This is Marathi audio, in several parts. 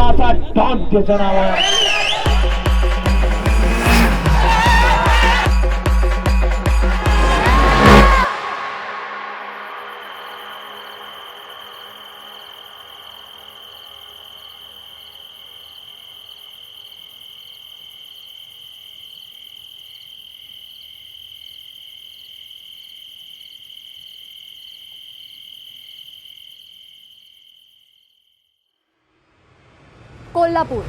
क्रमांकाचा ताबा घेतला असा डॉन कोल्हापूर.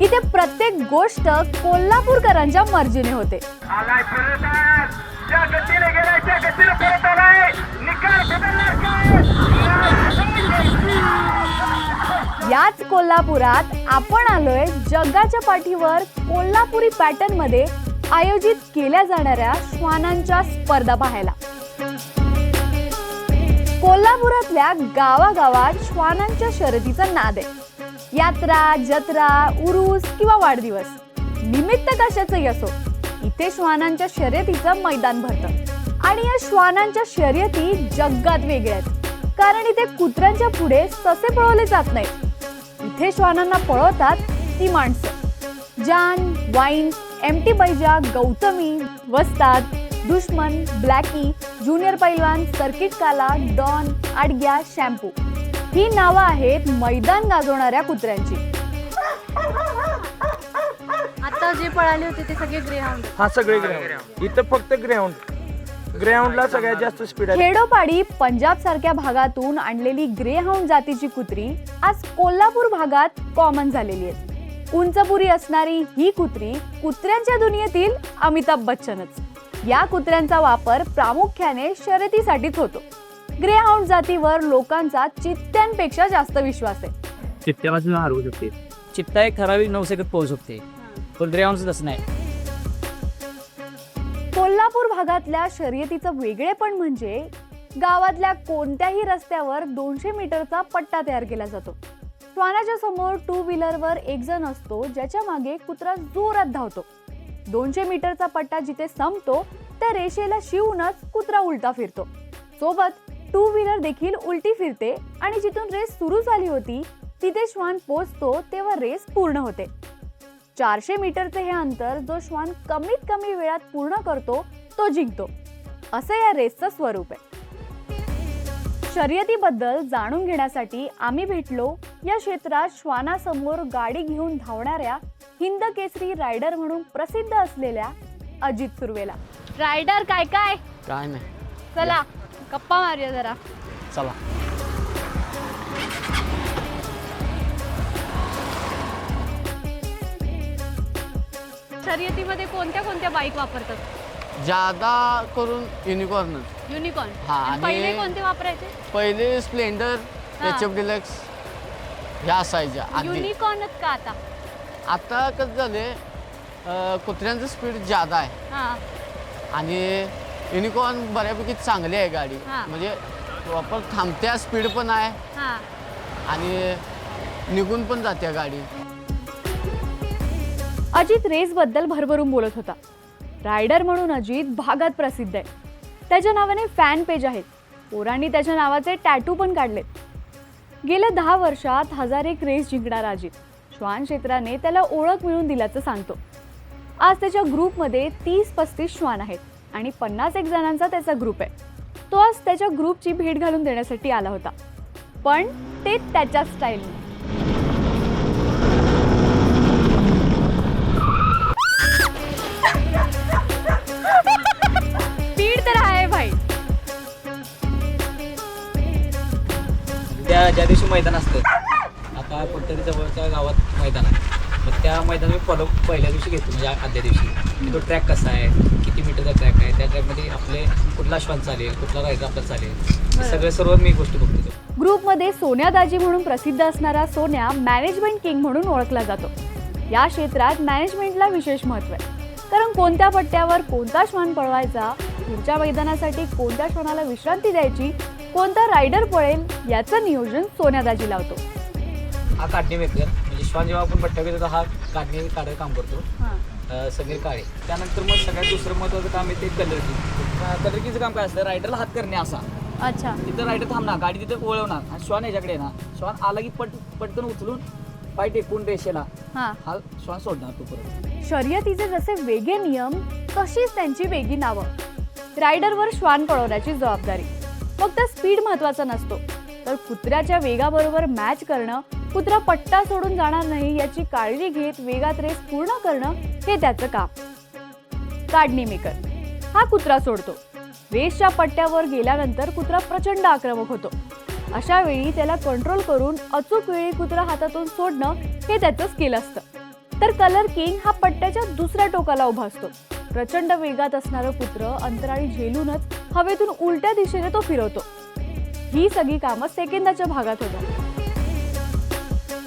इथे प्रत्येक गोष्ट कोल्हापूरकरांच्या मर्जीने होते. याच कोल्हापुरात आपण आलोय जगाच्या पाठीवर कोल्हापुरी पॅटर्नमध्ये आयोजित केल्या जाणाऱ्या श्वानांच्या स्पर्धा पाहायला. कोल्हापुरातल्या गावागावात श्वानांच्या शर्यतीचा नाद आहे. यात्रा जत्रा उरूस किंवा वाढदिवस. निमित्त कशाचंही असो इथे श्वानांच्या शर्यतीचं मैदान भरतं. आणि या श्वानांच्या शर्यती जगात वेगळ्या आहेत. कारण इथे कुत्र्यांच्या पुढे ससे पळवले जात नाहीत. इथे श्वानांना पळवतात ती माणसं. Jaan Wine M T Baija Gautami Vastad Dushman Blackie Junior Pailwan Circuit Kala Don Adgya Shampoo. ही नावं आहेत मैदान गाजवणाऱ्या कुत्र्यांची. आता जे पळाले होते ते सगळे ग्रेहाउंड हा सगळे ग्राउंड इथं फक्त ग्राउंड ग्राउंडला सगळ्यात जास्त स्पीड आहे. खेडोपाडी पंजाब सारख्या भागातून आणलेली ग्रेहाऊंड जातीची कुत्री आज कोल्हापूर भागात कॉमन झालेली आहेत उंचपुरी असणारी ही कुत्री कुत्र्यांच्या दुनियेतील अमिताभ बच्चनच. या कुत्र्यांचा वापर प्रामुख्याने शर्यतीसाठीच होतो. ग्रेहाऊंड जातीवर लोकांचा चित्त्यांपेक्षा जास्त विश्वास आहे. चित्त्याला सुद्धा हरवू शकते. चित्ता एक ठराविक नऊ सेकंद पोहोचू शकते. पण ग्रेहाउंड तसं नाही. कोल्हापूर भागातल्या शर्यतीचं वेगळेपण म्हणजे गावातल्या कोणत्याही रस्त्यावर दोनशे मीटरचा पट्टा तयार केला जातो. श्वानाच्या समोर टू व्हीलरवर एक जण असतो ज्याच्या मागे कुत्रा जोरात धावतो. दोनशे मीटरचा पट्टा जिथे संपतो त्या रेषेला शिवूनच कुत्रा उलटा फिरतो. सोबत टू व्हीलर देखील उलटी फिरते आणि जिथून रेस सुरू झाली होती तिथे श्वान पोचतो तेव्हा रेस पूर्ण होते. चारशे मीटरचे हे अंतर जो श्वान कमीत कमी वेळात पूर्ण करतो तो जिंकतो. असं या रेसचं स्वरूप आहे. शर्यतीबद्दल जाणून घेण्यासाठी आम्ही भेटलो या क्षेत्रात श्वानासमोर गाडी घेऊन धावणाऱ्या हिंद केसरी रायडर म्हणून प्रसिद्ध असलेल्या अजित सुर्वेला. रायडर काय काय? काय नाही. चला गप्पा मारूया जरा. चला. शर्यतीमध्ये कोणत्या कोणत्या बाईक वापरतात? जादा करून युनिकॉर्नच युनिकॉर्न हा, आणि- पहिले कोणते वापरायचे? पहिले स्प्लेंडर हा. एच एफ डिलक्स ह्या असायच्या आधी युनिकॉर्नच का आता? आता कसं झाले कुत्र्यांचं स्पीड जादा आहे. हा. आणि युनिकॉर्न बऱ्यापैकी चांगली आहे गाडी. हा. म्हणजे प्रॉपर थांबत्या स्पीड पण आहे. हा. आणि निघून पण जाते गाडी. अजित रेसबद्दल भरभरून बोलत होता. रायडर म्हणून अजित भागात प्रसिद्ध आहे. त्याच्या नावाने फॅन पेज आहेत पोरांनी त्याच्या नावाचे टॅटू पण काढलेत. गेल्या दहा वर्षात हजार एक रेस जिंकणारा अजित. श्वान क्षेत्राने त्याला ओळख मिळवून दिल्याचं सांगतो. आज त्याच्या ग्रुपमध्ये तीस पस्तीस श्वान आहेत आणि पन्नास एक जणांचा त्याचा ग्रुप आहे. तो आज त्याच्या ग्रुपची भेट घालून देण्यासाठी आला होता. पण ते त्याच्या स्टाईलने स्पीड तर आहे भाई. त्या ज्या दिवशी मैदान असतं आता कोणतरी जवळच्या गावात मैदान आहे. मग त्या मैदान मी फॉलो पहिल्या दिवशी घेतो म्हणजे आदल्या दिवशी. तो ट्रॅक कसा आहे? किती मीटरचा ट्रॅक आहे? त्या ट्रॅकमध्ये आपले कुठला श्वान चालेल कुठला रायडर आपला चालेल हे सगळे सर्व मी गोष्टी बघतो ग्रुपमध्ये सोन्या दाजी म्हणून प्रसिद्ध असणारा सोन्या मॅनेजमेंट किंग म्हणून ओळखला जातो. या क्षेत्रात मॅनेजमेंटला विशेष महत्त्व आहे. कारण कोणत्या पट्ट्यावर कोणता श्वान पळवायचा पुढच्या मैदानासाठी कोणत्या श्वानाला विश्रांती द्यायची कोणता रायडर पळेल याचं नियोजन सोन्या दाजी लावतो. हा काढणी श्वान जेव्हा आपण पट्ट्या घेतो हा काढणी काढायला काम करतो. अं, समीर काळे. त्यानंतर मग सगळ्यात दुसरं महत्त्वाचं काम आहे ते कलरकी. कलरकीचं काम काय असतं? रायडरला हात करणे असा. अच्छा. तिथं रायडर थांबणार गाडी तिथे वळवणार. आणि श्वान याच्याकडे येणार. श्वान आला की पट पटकन उचलून पाय टेकून रेषेला हा. हा श्वान सोडणार तो परत. शर्यतीचे जसे वेगळे नियम तशीच त्यांची वेगळी नावं. रायडरवर श्वान पळवण्याची जबाबदारी. फक्त स्पीड महत्त्वाचा नसतो. तर कुत्र्याच्या वेगाबरोबर मॅच करणं कुत्रा पट्टा सोडून जाणार नाही याची काळजी घेत वेगात रेस पूर्ण करणं हे त्याचं काम. काढणी मेकर हा कुत्रा सोडतो. रेसच्या पट्ट्यावर गेल्यानंतर कुत्रा प्रचंड आक्रमक होतो. अशा वेळी त्याला कंट्रोल करून अचूक वेळी कुत्रा हातातून सोडणं हे त्याचं स्किल असतं. तर कलर किंग हा पट्ट्याच्या दुसऱ्या टोकाला उभा असतो. प्रचंड वेगात असणारं कुत्र अंतराळी झेलूनच हवेतून उलट्या दिशेने तो फिरवतो. ही सगळी कामं सेकंदाच्या भागात होतात.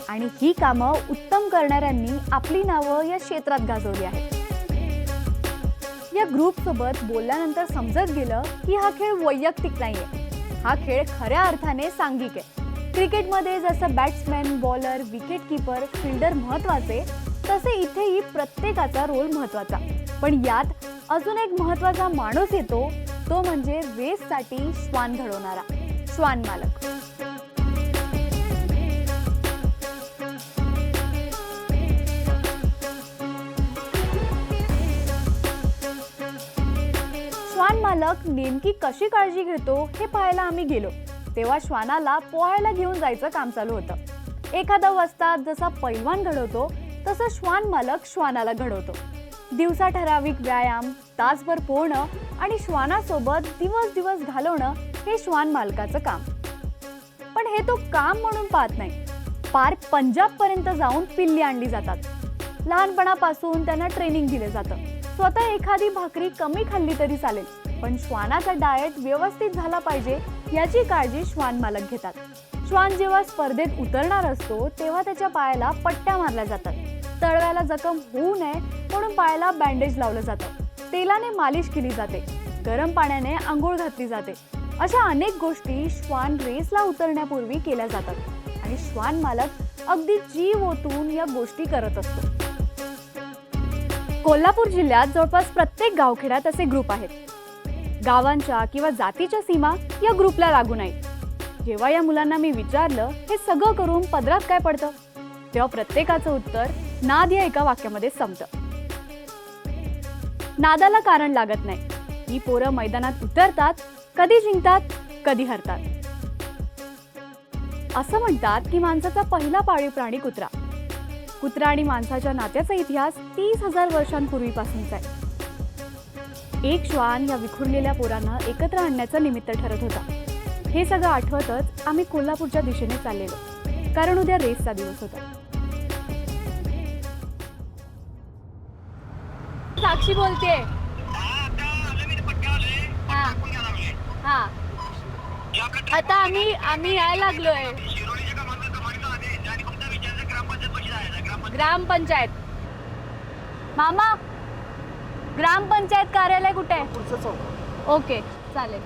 आणि ही कामं उत्तम करणाऱ्यांनी आपली नावं या क्षेत्रात गाजवली आहेत. या ग्रुपसोबत बोलल्यानंतर समजत गेलं की हा खेळ वैयक्तिक नाहीये. हा खेळ खऱ्या अर्थाने सांघिक आहे. क्रिकेटमध्ये जसं batsman bowler wicket keeper fielder महत्त्वाचे तसे इथेही प्रत्येकाचा रोल महत्त्वाचा. पण यात अजून एक महत्त्वाचा माणूस येतो तो म्हणजे वेससाठी श्वान घडवणारा. श्वान मालक. श्वान मालक नेमकी कशी काळजी घेतो हे पाहायला आम्ही गेलो. तेव्हा श्वानाला पोहायला घेऊन जायचं काम चालू होतं. एखादा वाजता जसा पैलवान घडवतो तसं श्वान मालक श्वानाला घडवतो. दिवसा ठराविक व्यायाम तासभर पोहणं आणि श्वानासोबत दिवस दिवस घालवणं हे श्वान मालकाचं काम. पण हे तो काम म्हणून पाहत नाही. पार पंजाब पर्यंत जाऊन पिल्ली आणली जातात. लहानपणापासून त्यांना ट्रेनिंग दिले जातं. स्वतः एखादी भाकरी कमी खाल्ली तरी चालेल पण श्वानाचा डाएट व्यवस्थित झाला पाहिजे याची काळजी श्वान मालक घेतात. श्वान जेव्हा स्पर्धेत उतरणार असतो तेव्हा त्याच्या पायाला पट्ट्या मारल्या जातात. तळव्याला जखम होऊ नये म्हणून पायाला बँडेज लावलं जातं. तेलाने मालिश केली जाते. गरम पाण्याने आंघोळ घातली जाते. अशा अनेक गोष्टी श्वान रेसला उतरण्यापूर्वी केल्या जातात. आणि श्वान मालक अगदी जीव ओतून या गोष्टी करत असतो. कोल्हापूर जिल्ह्यात जवळपास प्रत्येक गावखेड्यात असे ग्रुप आहेत. गावांच्या किंवा जातीच्या सीमा या ग्रुपला लागू नाहीत. जेव्हा या मुलांना मी विचारलं हे सगळं करून पदरात काय पडतं? तेव्हा प्रत्येकाचं उत्तर नाद या एका वाक्यामध्ये संपतं. नादाला कारण लागत नाही. ही पोरं मैदानात उतरतात कधी जिंकतात कधी हरतात. असं म्हणतात की माणसाचा पहिला पाळीव प्राणी कुत्रा. कुत्रा आणि माणसाच्या नात्याचा इतिहास तीस हजार वर्षांपूर्वीपासूनचा आहे. एक श्वान या विखुरलेल्या पोरांना एकत्र आणण्याचं निमित्त ठरत होता. हे सगळं आठवतच आम्ही कोल्हापूरच्या दिशेने चाललेलो. कारण उद्या रेसचा दिवस होता. साक्षी बोलते हा. आता आम्ही आम्ही यायला लागलोय. ग्रामपंचायत. मामा ग्रामपंचायत कार्यालय कुठे? आहे ओके चालेल.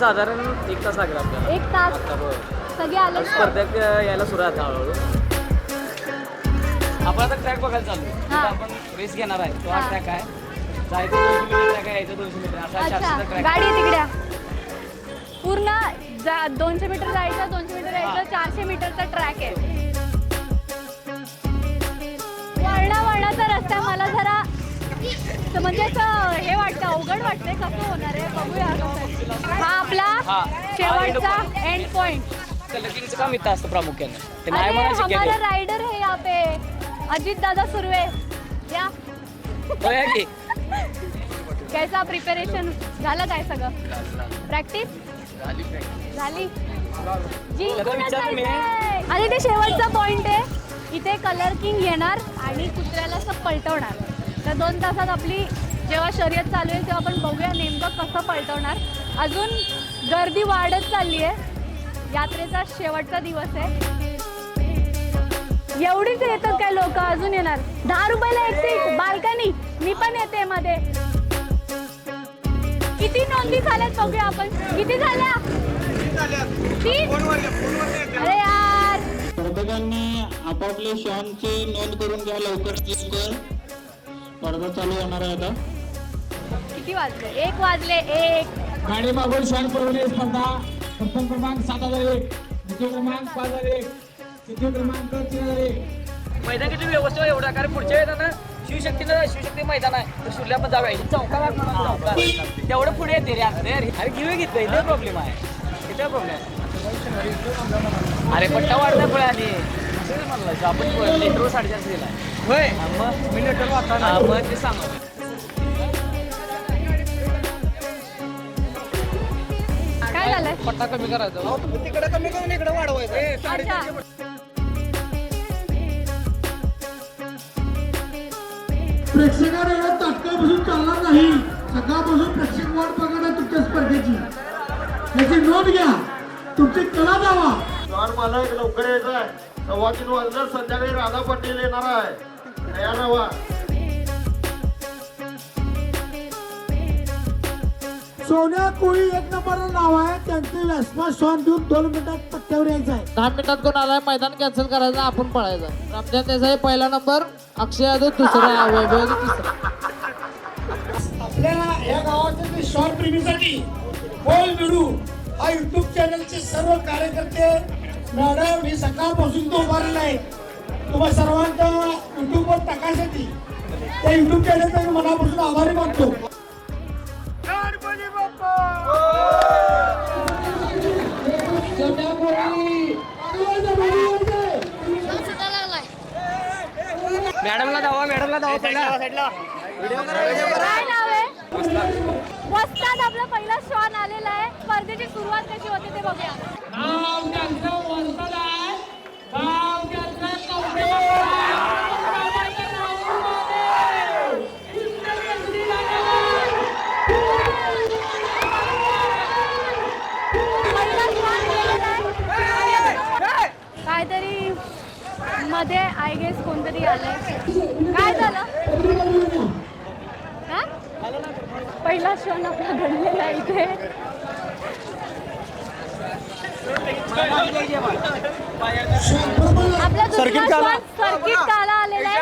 साधारण एक तास लागेल आपल्याला. एक तास. सगळे आले? स्पर्धक यायला सुरुवात आहे हळूहळू. आपण आता ट्रॅक बघायला चालू. तिथं हा. आपण रेस घेणार आहे. तो हा. हा. ट्रॅक आहे. जायचं दोनशे मीटर ट्रॅक आहे. यायचं दोनशे मीटर. असा अच्छा. चारशेचा ट्रॅक गाडी तिकड्या पूर्ण जा- दोनशे मीटर जायचं दोनशे मीटर यायचं चारशे मीटरचा ट्रॅक आहे. वळणा वळणाचा रस्ता. मला जरा त- म्हणजे असं हे वाटतं अवघड वाटतंय कसं होणार आहे? बघूया कसं. हा आपला हा. शेवटचा एंड पॉइंट काम इथं असतं प्रामुख्याने. ते नाही अरे म्हणायचे हमारा की राइडर है यहाँ पे. अजित दादा सुरवे. या. बघा की. कैसा प्रिपरेशन झालं काय सगळं? प्रॅक्टिस झाली विचार मी- आणि ते शेवटचा पॉइंट आहे. इथे कलर किंग येणार आणि कुत्र्याला असं पलटवणार. तर दोन तासात आपली जेव्हा शर्यत चालू आहे तेव्हा आपण बघूया नेमकं कसं पलटवणार. अजून गर्दी वाढत चालली आहे यात्रेचा शेवटचा दिवस आहे. एवढीच येतात काय लोक? अजून येणार. दहा रुपयाला एक सीट बाल्कनी. मी पण येते मध्ये. किती नोंदी झाल्यात बघूया आपण. किती झाल्या? तीन? अरे यार. स्पर्धकांनी आपापले शॉनची नोंद करून घ्या लवकर लवकर. स्पर्धा चालू होणार आहे आता. किती वाजले? एक वाजले एक. गाडी मागून शॉन पुरवणी स्पर्धा. प्रथम क्रमांक सात हजार एक. द्वितीय क्रमांक पाच हजार एक. तृतीय क्रमांक तीन हजार एक. मैदान किती व्यवस्थित आहे एवढा कारण पुढच्या येतात ना शिवशक्तीनं शिवशक्ती मैदान आहे. तर शिवल्या पण जाऊया. चौका तेवढं पुढे येते रे आता. रे अरे घेऊ घेतलं इथे प्रॉब्लेम आहे. किती प्रॉब्लेम अरे पट्टा वाढला पुढे आणि असंच म्हणलं आपण लेटर साडेचारशे दिला होय. मग मी लेटर वाचता मग ते सांगा. काय झालंय? पट्टा कमी करायचा. तिकडे कमी करून इकडे वाढवायचं. अच्छा. प्रेक्षकांना या ताटकापासून चालणार नाही. सकाळपासून प्रेक्षक वाट आहे तुमच्या स्पर्धेची. याची नोंद घ्या. तुमची कला मालक लवकर यायचं आहे. सव्वा तीन संध्याकाळी राधा पाटील येणार आहे. तयार राहा सोन्या कोळी एक नंबर नाव आहे. त्यांचे व्यासमा श्वान देऊन दोन मिनिटात पट्ट्यावर यायचं आहे दहा मिनिटात कोण आलाय? मैदान कॅन्सल करायचं आपण पळायचं. रमजान देसाई पहिला नंबर अक्षय यादव दुसरा वैभव यादव तिसरा. आपल्या या गावाच्या ते शॉर्ट प्रेमीसाठी बोल बिडू हा युट्यूब चॅनलचे सर्व कार्यकर्ते मॅडम हे सकाळपासून तो उभारलेला आहे. तुम्हा सर्वांच्या युट्यूबवर टाकायसाठी. त्या युट्यूब चॅनलचा मी मनापासून आभारी मानतो. मॅडमला धावा मॅडमला धावा पहिला. काय नाव आहे? वस्ताद आपला पहिला श्वान आलेला आहे स्पर्धेची सुरुवात कशी होते ते बघूया. काहीतरी मध्ये आय गेस कोणतरी आलंय काय झालं? पहिला क्षण आपला घडलेला आहे इथे. आपला दुसरा श्वान सर्किट काला आलेला आहे.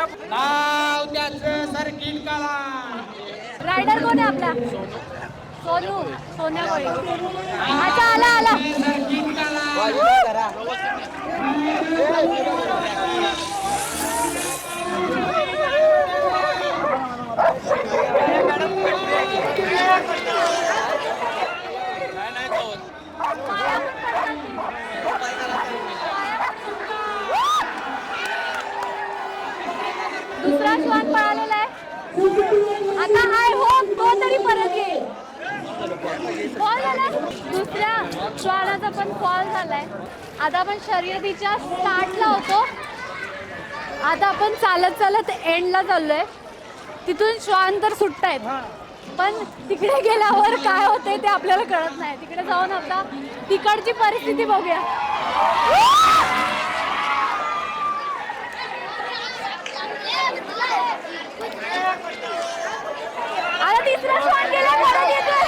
रायडर कोण आहे आपला? सोनू. सोन्या कोळी अच्छा आला आला. दुसरा श्वान पळालेला आहे. आता आय होप तो तरी परत येईल फॉल झालाय दुसऱ्या श्वानाचा पण फॉल झालाय. आता आपण शर्यतीच्या स्टार्टला होतो. आता आपण चालत चालत एंडला चाललोय. तिथून श्वान तर सुटतायत पण तिकडे गेल्यावर काय होतंय ते आपल्याला कळत नाही. तिकडे जाऊन आता तिकडची परिस्थिती बघूया आता तिसरा श्वान गेला परत येतोय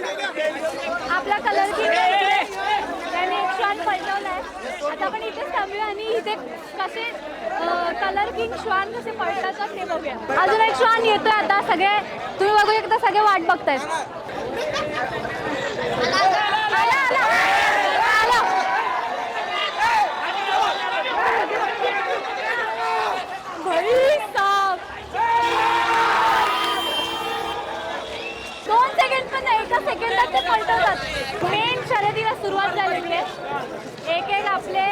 आपला कलर की त्याने एक श्वान पलटवलाय आता आपण इथेच थांबूया आणि इथे कसे कलर किंग श्वान कसे पळतात ते बघूया. अजून एक श्वान येतोय आता सगळे तुम्ही बघू एकदा सगळे वाट बघतायत. सेकंदात ते पलटवतात. मेन शर्यतीला सुरुवात झालेली आहे. एक एक आपले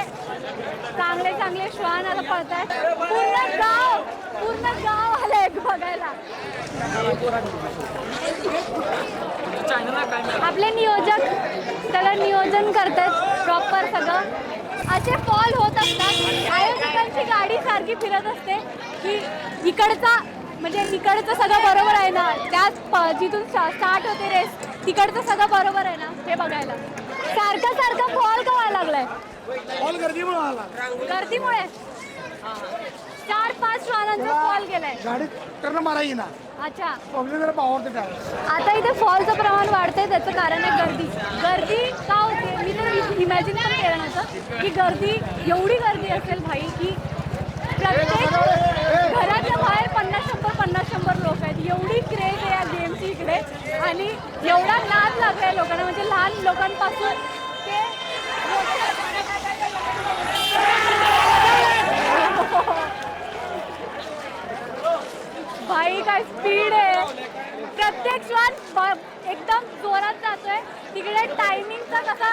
चांगले चांगले श्वान आता पळतात पूर्ण गाव पूर्ण गाव आलंय बघायला. आपले नियोजक त्याला नियोजन करतात प्रॉपर सगळं. असे फॉल होत असतात. आयोजकांची गाडी सारखी फिरत असते की इकडचा म्हणजे इकडचं सगळं बरोबर आहे ना. त्याच जिथून स्टार्ट होते रेस तिकडचं सगळं बरोबर आहे ना हे बघायला. सारखं सारखं फॉल का व्हायला लागलाय? गर्दीमुळे आला गर्दीमुळे? चार पाच श्वानांचा फॉल गेलाय. गाडी टर्न मारायची ना अच्छा. पब्लिक जरा पावरते त्यावेळेस आता इथे फॉलचं प्रमाण वाढतंय त्याचं कारण आहे गर्दी. गर्दी का होते? मी तर इमॅजिन पण केलं नव्हतं की गर्दी एवढी गर्दी असेल भाई की प्रत्येक म्हणजे घराच्या बाहेर पन्नास शंभर पन्नास शंभर लोक आहेत. एवढी क्रेज आहे या गेमची इकडे. आणि एवढा नाद लागलाय लोकांना. म्हणजे लहान लोकांपासून ते भाई काय स्पीड आहे. प्रत्येक श्वान एकदम जोरात जातोय. तिकडे टायमिंगचा कसा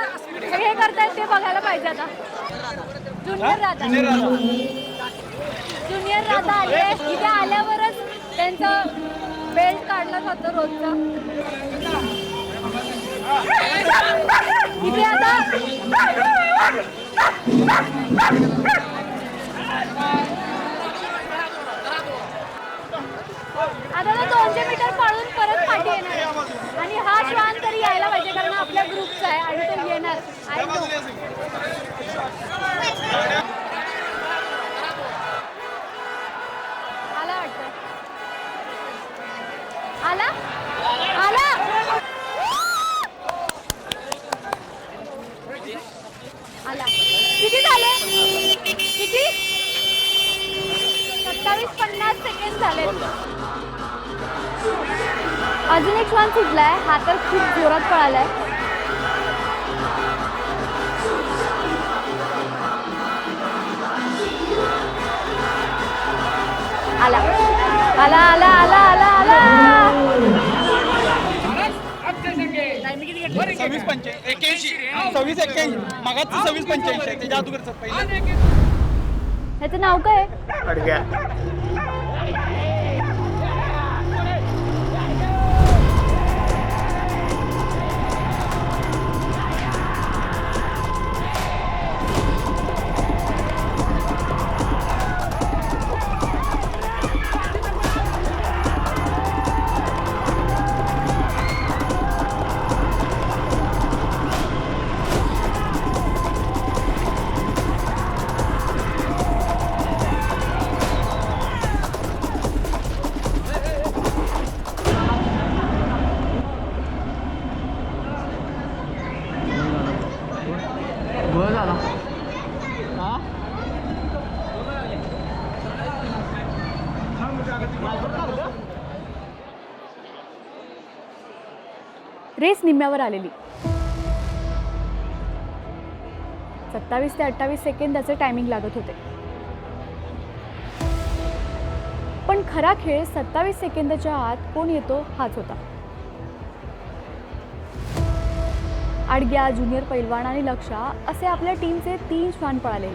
हे करतायत ते बघायला पाहिजे आता. ज्युनियर राधा आता आले. इथे आल्यावरच त्यांचं बेल्ट काढला जातो रोजचा. इथे आता आता ना दोनशे मीटर पळून परत पाठी येणार. आणि हा श्वान तरी यायला पाहिजे कारण आपल्या ग्रुपचा आहे आणि तो येणार. जोरात पळालाय. आला. आला आला आला आला आला. सव्वीस पंच्याऐंशी एक्क्याऐंशी सव्वीस एक्क्याऐंशी मागाचं सव्वीस पंच्याऐंशी आहे. त्याच्या अगोदरचं पहिलं. ह्याचं नाव काय? रेस निम्म्यावर आलेली. सत्तावीस ते अठ्ठावीस सेकंद त्याचे टायमिंग लागत होते. पण खरा खेळ सत्तावीस सेकंदाच्या आत कोण येतो हाच होता. आडग्या ज्युनियर पैलवान आणि लक्षा असे आपल्या टीमचे तीन श्वान पळाले.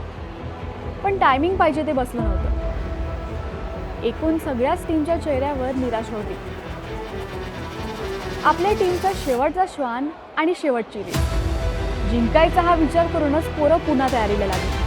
पण टायमिंग पाहिजे ते बसलं नव्हतं. एकूण सगळ्याच टीमच्या चेहऱ्यावर निराश होती. आपल्या टीमचा शेवटचा श्वान आणि शेवटची रेस. जिंकायचा हा विचार करूनच पोरं पुन्हा तयारीला लागली.